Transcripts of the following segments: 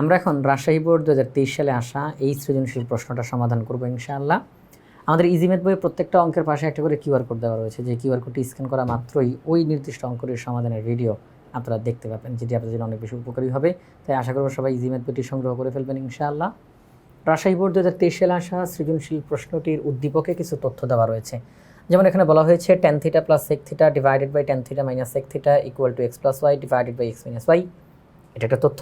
আমরা এখন রাজশাহী বোর্ড দু হাজার তেইশ সালে আসা এই সৃজনশীল প্রশ্নটা সমাধান করব ইনশাআল্লাহ। আমাদের ইজিমেট বইয়ে প্রত্যেকটা অঙ্কের পাশে একটা করে কিউআর কোড দেওয়া রয়েছে। যে কিউআর কোডটি স্ক্যান করা মাত্রই ওই নির্দিষ্ট অঙ্কের সমাধানের ভিডিও আপনারা দেখতে পাবেন, যেটি আপনাদের জন্য অনেক বেশি উপকারী হবে। তাই আশা করব সবাই ইজিমেট বইটি সংগ্রহ করে ফেলবেন ইনশাআল্লাহ। রাজশাহী বোর্ড দু হাজার তেইশ সালে আসা সৃজনশীল প্রশ্নটির উদ্দীপকে কিছু তথ্য দেওয়া রয়েছে। যেমন এখানে বলা হয়েছে tan theta plus sec theta divided by tan theta minus sec theta equal to X plus Y divided by X minus Y এটা একটা তথ্য।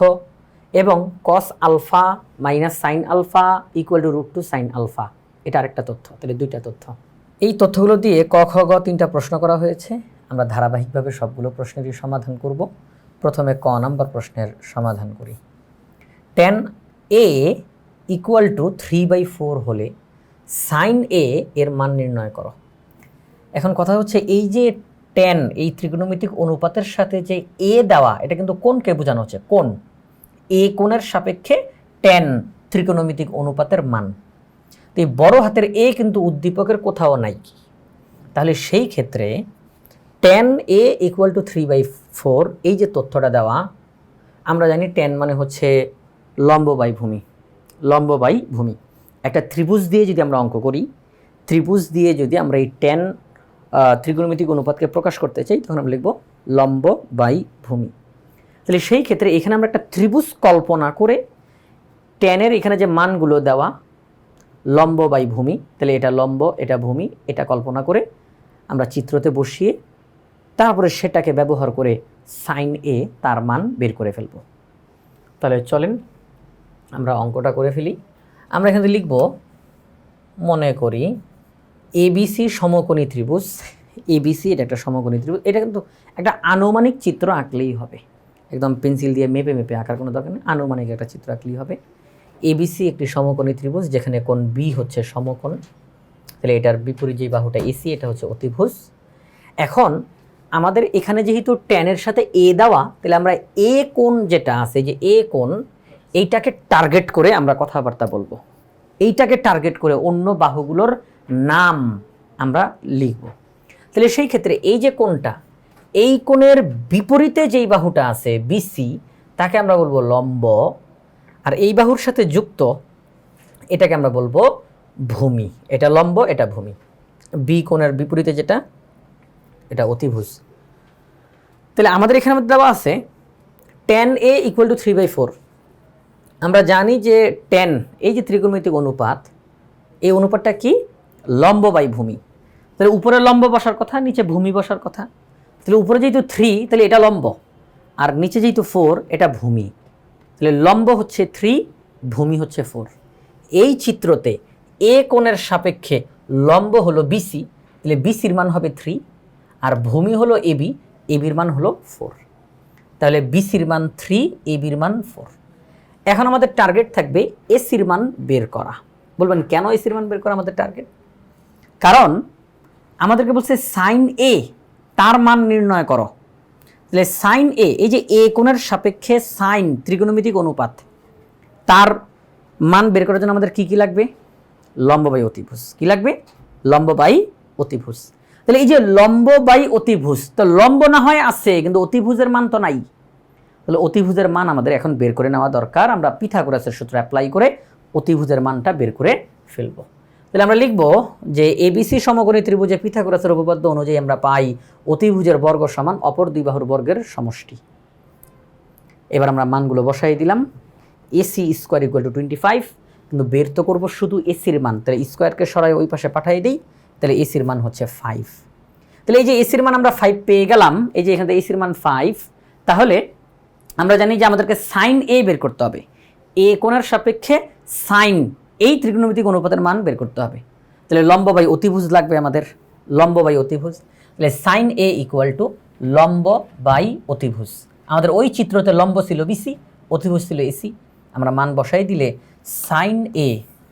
এবং cos alpha minus sine alpha equal to root two sine alpha এটা আরেকটা তথ্য, তাহলে দুইটা তথ্য। এই তথ্যগুলো দিয়ে ক, খ, গ তিনটা প্রশ্ন করা হয়েছে। আমরা ধারাবাহিকভাবে সবগুলো প্রশ্নেরই সমাধান করব। প্রথমে ক নাম্বার প্রশ্নের সমাধান করি। Tan A equal to three by four হলে সাইন এ এর মান নির্ণয় করো। এখন কথা হচ্ছে এই যে টেন এই ত্রিকোণমিতিক অনুপাতের সাথে যে এ দেওয়া, এটা কিন্তু কোনকে বোঝানো হচ্ছে? কোন? এ কোণের সাপেক্ষে টেন ত্রিকোণমিতিক অনুপাতের মান। তো এই বড় হাতের এ কিন্তু উদ্দীপকের কোথাও নাই। তাহলে সেই ক্ষেত্রে tan A equal to three by four এই যে তথ্যটা দেওয়া, আমরা জানি টেন মানে হচ্ছে লম্ব বাই ভূমি, লম্ব বাই ভূমি। একটা ত্রিভুজ দিয়ে যদি আমরা অঙ্ক করি, ত্রিভুজ দিয়ে যদি আমরা এই টেন ত্রিকোণমিতিক অনুপাতকে প্রকাশ করতে চাই, তখন আমরা লিখব লম্ব বাই ভূমি। তাহলে সেই ক্ষেত্রে এখানে আমরা একটা ত্রিভুজ কল্পনা করে টেনের এখানে যে মানগুলো দেওয়া, লম্ব বাই ভূমি, তাহলে এটা লম্ব, এটা ভূমি, এটা কল্পনা করে আমরা চিত্রতে বসিয়ে তারপরে সেটাকে ব্যবহার করে সাইন এ তার মান বের করে ফেলব। তাহলে চলেন আমরা অঙ্কটা করে ফেলি। আমরা এখানে লিখব, মনে করি এবিসি সমকোণী ত্রিভুজ এবিসি এটা একটা সমকোণী ত্রিভুজ, এটা কিন্তু একটা আনুমানিক চিত্র আঁকলেই হবে। একদম পেন্সিল দিয়ে মেপে মেপে আঁকার কোনো দরকার নেই। আনুমানিক একটা চিত্র আঁকলেই হবে। এবিসি একটি সমকোণী ত্রিভুজ, যেখানে কোণ বি হচ্ছে সমকোণ। তাহলে এটার বিপরীত যে বাহুটা এসি এটা হচ্ছে অতিভুজ। এখন আমাদের এখানে যেহেতু টেনের সাথে এ দেওয়া, তাহলে আমরা এ কোণ যেটা আছে, যে এ কোণ, এইটাকে টার্গেট করে আমরা কথাবার্তা বলব। এইটাকে টার্গেট করে অন্য বাহুগুলোর নাম আমরা লিখব। তাহলে সেই ক্ষেত্রে এই যে কোণটা এই কোণের বিপরীতে যেই বাহুটা আছে বিসি তাকে আমরা বলব লম্ব। আর এই বাহুর সাথে যুক্ত এটাকে আমরা বলব ভূমি। এটা লম্ব, এটা ভূমি। বি কোণের বিপরীতে যেটা, এটা অতিভুজ। তাহলে আমাদের এখানে মধ্যে দেওয়া আছে tan A equal to three by four আমরা জানি যে টেন এই যে ত্রিকোণমিতিক অনুপাত, এই অনুপাতটা কি? লম্ব বাই ভূমি। তাহলে উপরে লম্ব বসার কথা, নিচে ভূমি বসার কথা। তাহলে উপরে যেহেতু থ্রি তাহলে এটা লম্ব। আর নিচে যেহেতু ফোর এটা ভূমি। তাহলে লম্ব হচ্ছে থ্রি ভূমি হচ্ছে ফোর এই চিত্রতে এ কোণের সাপেক্ষে লম্ব হলো বিসি তাহলে বিসির মান হবে থ্রি আর ভূমি হলো এবি এবির মান হলো ফোর তাহলে বিসির মান থ্রি এবির মান ফোর এখন আমাদের টার্গেট থাকবে এসির মান বের করা। বলবেন, কেন এসির মান বের করা আমাদের টার্গেট কারণ আমাদেরকে বলছে সাইন এ তার মান নির্ণয় করো। তাহলে সাইন এ এই যে এ কোণের সাপেক্ষে সাইন ত্রিকোণমিতিক অনুপাত, তার মান বের করার জন্য আমাদের কি কি লাগবে? লম্ব বাই অতিভুজ। কি লাগবে? লম্ব বাই অতিভুজ। তাহলে এই যে লম্ব বাই অতিভুজ, তো লম্ব না হয় আছে, কিন্তু অতিভুজের মান তো নাই। তাহলে অতিভুজের মান আমাদের এখন বের করে নেওয়া দরকার। আমরা পিথাগোরাসের সূত্র অ্যাপ্লাই করে অতিভুজের মানটা বের করে ফেলব। তাহলে আমরা লিখব যে এবিসি সমকোণী ত্রিভুজে পিথাগোরাসের উপপাদ্য অনুযায়ী আমরা পাই অতিভুজের বর্গ সমান অপর দুই বাহুর বর্গের সমষ্টি। এবার আমরা মানগুলো বসাই দিলাম। AC square equal to twenty five, কিন্তু বের তো করব শুধু এসির মান। তাহলে স্কোয়ারকে সরাই ওই পাশে পাঠিয়ে দিই, তাহলে এসির মান হচ্ছে ফাইভ। তাহলে এই যে এসির মান আমরা ফাইভ পেয়ে গেলাম, এই যে এখান থেকে এসির মান ফাইভ, তাহলে আমরা জানি যে আমাদেরকে সাইন এ বের করতে হবে। এ কোণের সাপেক্ষে সাইন এই ত্রিকোণমিতিক অনুপাতের মান বের করতে হবে। তাহলে লম্ব বাই অতিভুজ লাগবে আমাদের। লম্ব বাই অতিভুজ। তাহলে সাইন এ ইকুয়াল টু লম্ব বাই অতিভুজ। আমাদের ওই চিত্রতে লম্ব ছিল বিসি অতিভুজ ছিল এসি আমরা মান বসাই দিলে সাইন এ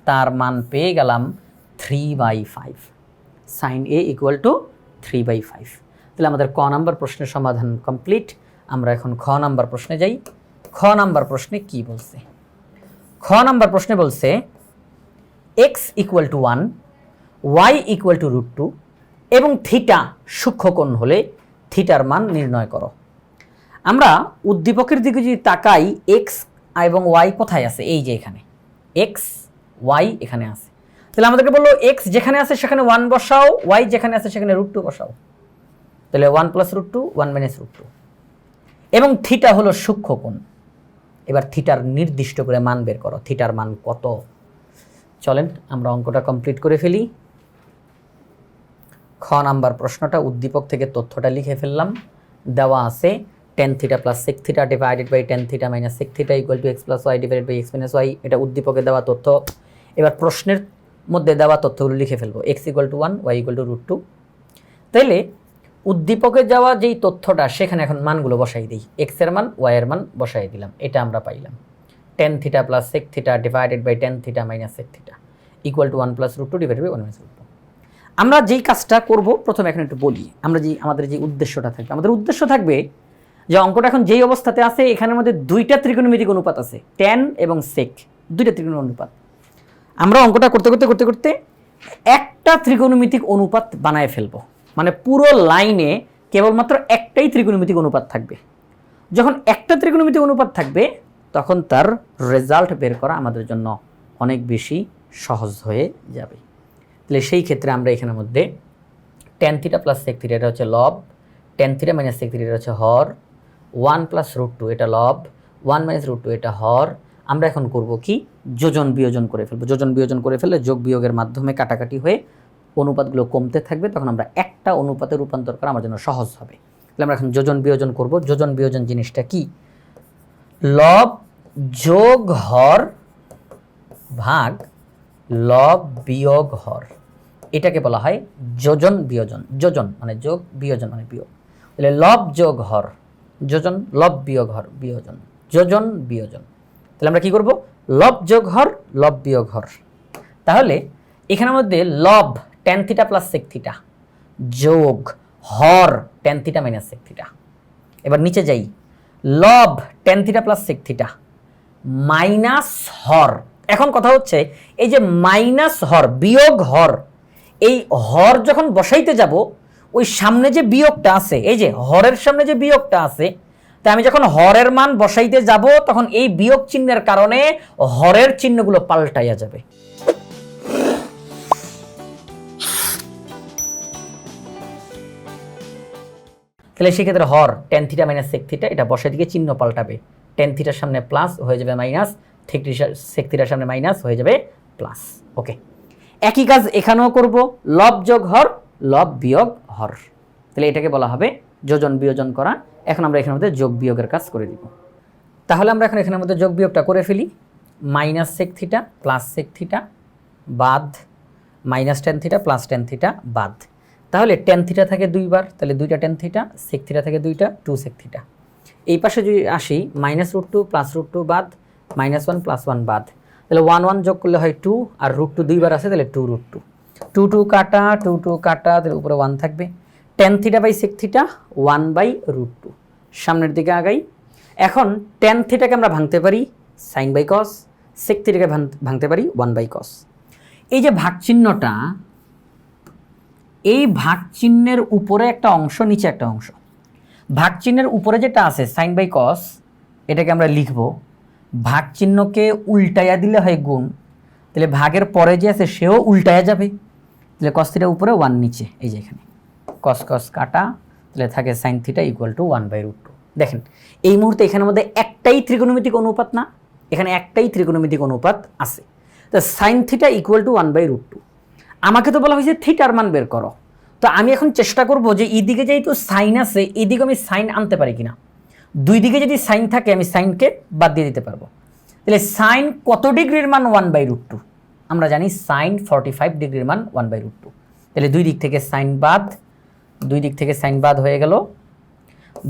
তার মান পেয়ে গেলাম three by five sine A equal to three by five তাহলে আমাদের ক নাম্বার প্রশ্নের সমাধান কমপ্লিট আমরা এখন খ নাম্বার প্রশ্নে যাই। খ নাম্বার প্রশ্নে কি বলছে? খ নাম্বার প্রশ্নে বলছে x equal to one y equal to root two এবং থিটা সূক্ষ্মকোণ হলে থিটার মান নির্ণয় করো। আমরা উদ্দীপকের দিকে যদি তাকাই এক্স এবং ওয়াই কোথায় আছে? এই যে এখানে। এক্স ওয়াই এখানে আছে। তাহলে আমাদেরকে বলল এক্স যেখানে আছে সেখানে ওয়ান বসাও ওয়াই যেখানে আছে সেখানে রুট টু বসাও। তাহলে one plus root two one minus root two এবং থিটা হলো সূক্ষ্ম কোণ এবার থিটার নির্দিষ্ট করে মান বের করো। থিটার মান কত? চলেন, আমরা অঙ্কটা কমপ্লিট করে ফেলি। খ নাম্বার প্রশ্নটা, উদ্দীপক থেকে তথ্যটা লিখে ফেললাম। দেওয়া আছে tan theta plus sec theta divided by tan theta minus sec theta equal to x plus y divided by x minus y এটা উদ্দীপকে দেওয়া তথ্য। এবার প্রশ্নের মধ্যে দেওয়া তথ্যগুলো লিখে ফেলব। X equal to one y equal to root two তাইলে, উদ্দীপকে যাওয়া যেই তথ্যটা, সেখানে এখন মানগুলো বসাই দিই। এক্সের মান ওয়াই এর মান বসাই দিলাম। এটা আমরা পাইলাম। Tan theta plus sec theta divided by tan theta minus sec theta equal to one plus root two divided by one minus root আমরা যেই কাজটা করব, প্রথমে এখন একটু বলি, আমরা যে, আমাদের যে উদ্দেশ্যটা থাকবে আমাদের উদ্দেশ্য থাকবে যে অঙ্কটা এখন যেই অবস্থাতে আছে, এখানের মধ্যে দুইটা ত্রিকোণমিতিক অনুপাত আছে টেন এবং সেক দুইটা ত্রিকোণ অনুপাত। আমরা অঙ্কটা করতে করতে করতে করতে একটা ত্রিকোণমিতিক অনুপাত বানায় ফেলব। মানে পুরো লাইনে কেবলমাত্র একটাই ত্রিকোণমিতিক অনুপাত থাকবে। যখন একটা ত্রিকোণমিতিক অনুপাত থাকবে তখন তার রেজাল্ট বের করা আমাদের জন্য অনেক বেশি সহজ হয়ে যাবে। তাহলে সেই ক্ষেত্রে আমরা এখানের মধ্যে tan theta plus sec theta এটা হচ্ছে লব tan theta minus sec theta এটা হচ্ছে হর ওয়ান প্লাস রুট টু এটা লব ওয়ান মাইনাস রুট টু এটা হর। আমরা এখন করব কি? যোজন বিয়োজন করে ফেলব। যোজন বিয়োজন করে ফেললে যোগ বিয়োগের মাধ্যমে কাটাকাটি হয়ে অনুপাতগুলো কমতে থাকবে। তখন আমরা একটা অনুপাতে রূপান্তর করা আমার জন্য সহজ হবে। তাহলে আমরা এখন যোজন বিয়োজন করব। যোজন বিয়োজন জিনিসটা কি? লব যোগ হর ভাগ লব বিয়োগ হর। এটাকে বলা হয় যোজন বিয়োজন। যোজন মানে যোগ, বিয়োজন মানে বিয়োগ। তাহলে লব যোগ হর, যোজন, লব বিয়োগ হর, বিয়োজন। যোজন, বিয়োজন। তাহলে আমরা কি করব? লব যোগ হর, লব বিয়োগ হর। তাহলে এখানের মধ্যে লব tan theta plus sec theta যোগ হর tan theta minus sec theta এবার নিচে যাই। লব tan theta plus sec theta. Minus হর। এখন কথা হচ্ছে, এই যে মাইনাস হর, বিয়োগ হর, এই হর যখন বসাইতে যাব, ওই সামনে যে বিয়োগটা আছে, এই যে হরের সামনে যে বিয়োগটা আছে, তা আমি যখন হরের মান বসাইতে যাব, তখন এই বিয়োগ চিহ্নের কারণে হরের চিহ্নগুলো পাল্টাইয়া যাবে। তাহলে সেক্ষেত্রে হর tan theta minus sec theta এটা বসে দিকে চিহ্ন পাল্টাবে। টেন থিটার সামনে প্লাস হয়ে যাবে মাইনাস সেক থিটার সামনে মাইনাস হয়ে যাবে প্লাস ওকে একই কাজ এখানেও করব, লব যোগ হর, লব বিয়োগ হর। তাহলে এটাকে বলা হবে যোজন বিয়োজন করা। এখন আমরা এখানের মধ্যে যোগ বিয়োগের কাজ করে দিব। তাহলে আমরা এখন এখানের মধ্যে যোগ বিয়োগটা করে ফেলি। Minus sec theta plus sec theta বাদ minus tan theta plus tan theta বাদ। তাহলে টেন থিটা থাকে দুইবার, তাহলে দুইটা টেন থিটা সেক থিটা থাকে দুইটা টু সেক থিটা এই পাশে যদি আসি minus root two plus root two বাদ মাইনাস ওয়ান প্লাস ওয়ান বাদ, তাহলে ওয়ান ওয়ান যোগ করলে হয় টু আর রুট টু দুইবার আছে, তাহলে two root two two two কাটা টু টু কাটা, তাহলে উপরে ওয়ান থাকবে। Tan theta by sec theta one by root two সামনের দিকে আগাই। এখন টেন থিটাকে আমরা ভাঙতে পারি সাইন বাই কস সেক থিটাকে ভাঙ- ভাঙতে পারি ওয়ান বাই কস এই যে ভাগ চিহ্নটা এই ভাগ চিহ্নের উপরে একটা অংশ, নিচে একটা অংশ। ভাগ চিহ্নের উপরে যেটা আছে সাইন বাই কস এটাকে আমরা লিখব। ভাগ চিহ্নকে উল্টাইয়া দিলে হয় গুণ। তাহলে ভাগের পরে যে আছে, সেও উল্টাইয়া যাবে। তাহলে কস থিটা উপরে ওয়ান নিচে, এই যে এখানে। কস কস কাটা, তাহলে থাকে sine theta equal to one by root two দেখেন, এই মুহূর্তে এখানের মধ্যে একটাই ত্রিকোণমিতিক অনুপাত না, এখানে একটাই ত্রিকোণমিতিক অনুপাত আছে। তো sine theta equal to one by root two আমাকে তো বলা হয়েছে থিটার মান বের করো। তো আমি এখন চেষ্টা করব যে এদিকে যেহেতু সাইন আছে, এদিকে আমি সাইন আনতে পারি কিনা। দুই দিকে যদি সাইন থাকে, আমি সাইনকে বাদ দিয়ে দিতে পারব। তাহলে সাইন কত ডিগ্রির মান ওয়ান বাই রুট টু? আমরা জানি সাইন ফর্টি ফাইভ ডিগ্রির মান ওয়ান বাই রুট টু। তাহলে দুই দিক থেকে সাইন বাদ, দুই দিক থেকে সাইন বাদ হয়ে গেল।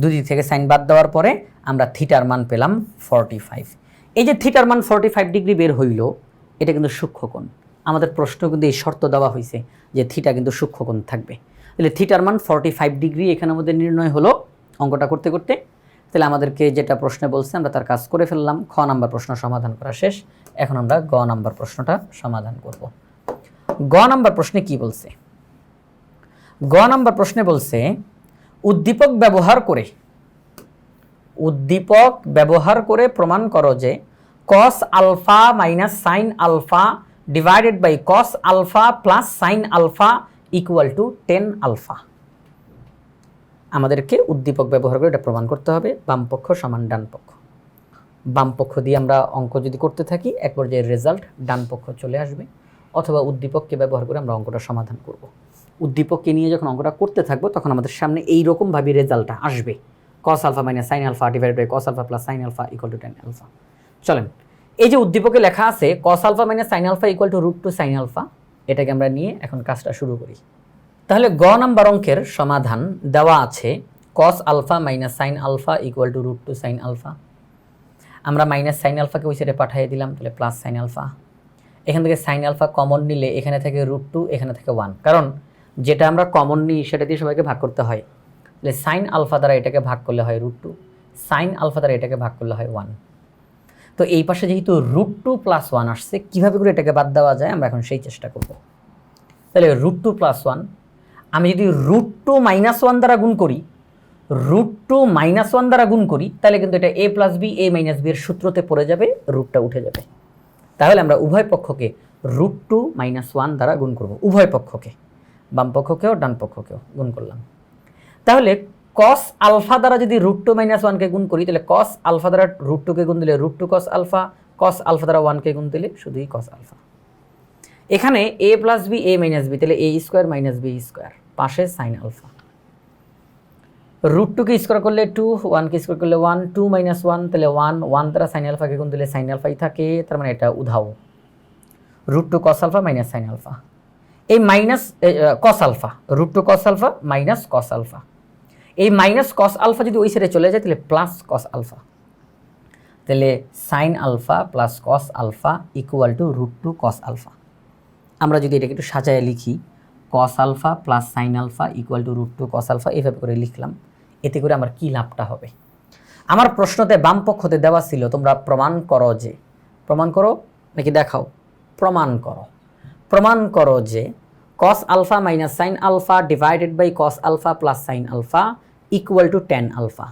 দুই দিক থেকে সাইন বাদ দেওয়ার পরে আমরা থিটার মান পেলাম ফর্টি ফাইভ। এই যে থিটার মান ফর্টি ফাইভ ডিগ্রি বের হইল, এটা কিন্তু সূক্ষ্মকোণ আমাদের প্রশ্ন কিন্তু এই শর্ত দেওয়া হয়েছে যে থিটা কিন্তু সূক্ষ্মকোণ থাকবে। তাহলে থিটার মান ফর্টি ফাইভ ডিগ্রি এখানে আমাদের নির্ণয় হলো অঙ্কটা করতে করতে। তাহলে আমাদেরকে যেটা প্রশ্নে বলছে আমরা তার কাজ করে ফেললাম। খ নাম্বার প্রশ্ন সমাধান করা শেষ। এখন আমরা গ নাম্বার প্রশ্নটা সমাধান করব। গ নাম্বার প্রশ্নে কি বলছে? গ নাম্বার প্রশ্নে বলছে, উদ্দীপক ব্যবহার করে, উদ্দীপক ব্যবহার করে প্রমাণ করো যে cos alpha minus sine alpha divided by cos alpha plus sine alpha equal to tan alpha আমাদেরকে উদ্দীপক ব্যবহার করে এটা প্রমাণ করতে হবে, বাম পক্ষ সমান ডান পক্ষ। বাম পক্ষ দিয়ে আমরা অঙ্ক যদি করতে থাকি, এক পর্যায়ে রেজাল্ট ডান পক্ষ চলে আসবে, অথবা উদ্দীপককে ব্যবহার করে আমরা অঙ্কটা সমাধান করব। উদ্দীপককে নিয়ে যখন অঙ্কটা করতে থাকব, তখন আমাদের সামনে এই রকমভাবে রেজাল্টটা আসবে। Cos alpha minus sine alpha divide by cos alpha plus sine alpha equal to tan alpha চলেন এই যে উদ্দীপকে লেখা আছে cos alpha minus sine alpha equal to root two sine alpha এটাকে আমরা নিয়ে এখন কাজটা শুরু করি। তাহলে গ নাম্বার অঙ্কের সমাধান দেওয়া আছে cos alpha minus sine alpha equal to root two sine alpha আমরা মাইনাস সাইন আলফাকে ওই সাইডে পাঠিয়ে দিলাম, তাহলে প্লাস সাইন আলফা এখান থেকে সাইন আলফা কমন নিলে এখানে থেকে রুট টু এখানে থেকে ওয়ান কারণ যেটা আমরা কমন নিই, সেটা দিয়ে সবাইকে ভাগ করতে হয়। তাহলে সাইন আলফা দ্বারা এটাকে ভাগ করলে হয় রুট টু সাইন আলফা দ্বারা এটাকে ভাগ করলে হয় ওয়ান তো এই পাশে যেহেতু রুট টু প্লাস ওয়ান আসছে, কীভাবে করে এটাকে বাদ দেওয়া যায় আমরা এখন সেই চেষ্টা করব। তাহলে রুট টু প্লাস ওয়ান আমি যদি রুট টু মাইনাস ওয়ান দ্বারা গুণ করি রুট টু মাইনাস ওয়ান দ্বারা গুণ করি, তাহলে কিন্তু এটা A plus B A minus B এর সূত্রতে পড়ে যাবে রুটটা উঠে যাবে। তাহলে আমরা উভয় পক্ষকে রুট টু মাইনাস ওয়ান দ্বারা গুণ করব। উভয় পক্ষকে, বাম পক্ষকেও, ডান পক্ষকেও গুণ করলাম। তাহলে কস আলফা দ্বারা যদি রুট টু মাইনাস ওয়ানকে গুণ করি, তাহলে কস আলফা দ্বারা রুট টুকে গুণ দিলে root two cos alpha cos alpha দ্বারা ওয়ানকে গুণ দিলে শুধুই কস আলফা এখানে A plus B A minus B তাহলে A square minus B square পাশে সাইন আলফা রুট টুকে স্কোয়ার করলে টু ওয়ানকে স্কোয়ার করলে ওয়ান টু মাইনাস ওয়ান তাহলে ওয়ান ওয়ান দ্বারা সাইন আলফাকে গুণ দিলে সাইন আলফাই থাকে, তার মানে এটা উধাও। Root two cos alpha minus sine alpha এই minus cos alpha root two cos alpha minus cos alpha এই মাইনাস কস আলফা যদি ওই সাইডে চলে যায়, তাহলে প্লাস কস আলফা তাহলে sine alpha plus cos alpha equal to root two cos alpha আমরা যদি এটাকে একটু সাজায় লিখি cos alpha plus sine alpha equal to root two cos alpha এভাবে করে লিখলাম। এতে করে আমার কী লাভটা হবে? আমার প্রশ্নতে বাম পক্ষতে দেওয়া ছিল, তোমরা প্রমাণ করো যে, প্রমাণ করো নাকি দেখাও? প্রমাণ করো। প্রমাণ করো যে cos alpha minus sine alpha divided by cos alpha plus sine alpha equal to tan alpha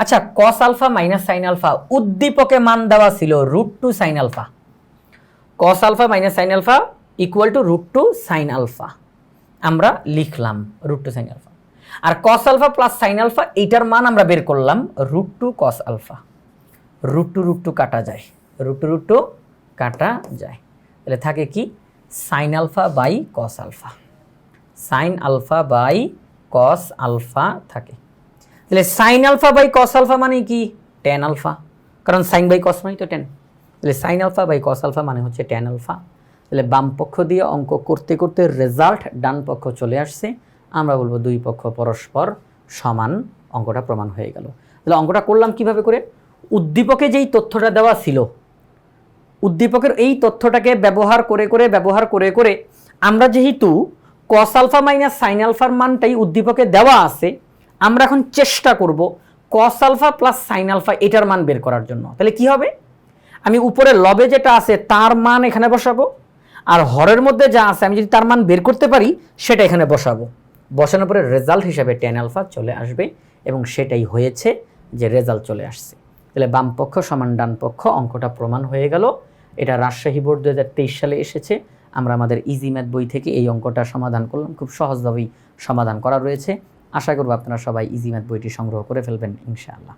আচ্ছা cos alpha minus sine alpha উদ্দীপকে মান দেওয়া ছিল root two sine alpha cos alpha minus sine alpha equal to root two sine alpha আমরা লিখলাম root two sine alpha আর cos alpha plus sine alpha এইটার মান আমরা বের করলাম root two cos alpha root two root two কাটা যায়। Root two root two কাটা যায়। তাহলে থাকে কি? Sine alpha by cos alpha sine alpha by cos alpha থাকে। তাহলে sine alpha by cos alpha মানে কি? টেন আলফা কারণ সাইন বাই কস মানে তো টেন তাহলে sine alpha by cos alpha মানে হচ্ছে টেন আলফা তাহলে বাম পক্ষ দিয়ে অঙ্ক করতে করতে রেজাল্ট ডান পক্ষ চলে আসছে। আমরা বলব দুই পক্ষ পরস্পর সমান অঙ্কটা প্রমাণ হয়ে গেল। তাহলে অঙ্কটা করলাম কীভাবে করে? উদ্দীপকে যেই তথ্যটা দেওয়া ছিল, উদ্দীপকের এই তথ্যটাকে ব্যবহার করে করে, ব্যবহার করে করে আমরা যেহেতু কস আলফা মাইনাস সাইন আলফার মানটাই উদ্দীপকে দেওয়া আছে আমরা এখন চেষ্টা করব cos alpha plus sine alpha এটার মান বের করার জন্য। তাহলে কি হবে? আমি উপরে লবে যেটা আছে, তার মান এখানে বসাবো। আর হরের মধ্যে যা আছে, আমি যদি তার মান বের করতে পারি, সেটা এখানে বসাবো। বসানোর পরে রেজাল্ট হিসাবে টেন আলফা চলে আসবে এবং সেটাই হয়েছে যে রেজাল্ট চলে আসছে। তাহলে বাম পক্ষ সমান ডান পক্ষ, অঙ্কটা প্রমাণ হয়ে গেল। এটা রাজশাহী বোর্ড দু হাজার তেইশ সালে এসেছে। আমরা আমাদের ইজি ম্যাথ বই থেকে এই অঙ্কটা সমাধান করলাম। খুব সহজভাবেই সমাধান করা রয়েছে। আশা করব আপনারা সবাই ইজি ম্যাথ বইটি সংগ্রহ করে ফেলবেন ইনশাআল্লাহ।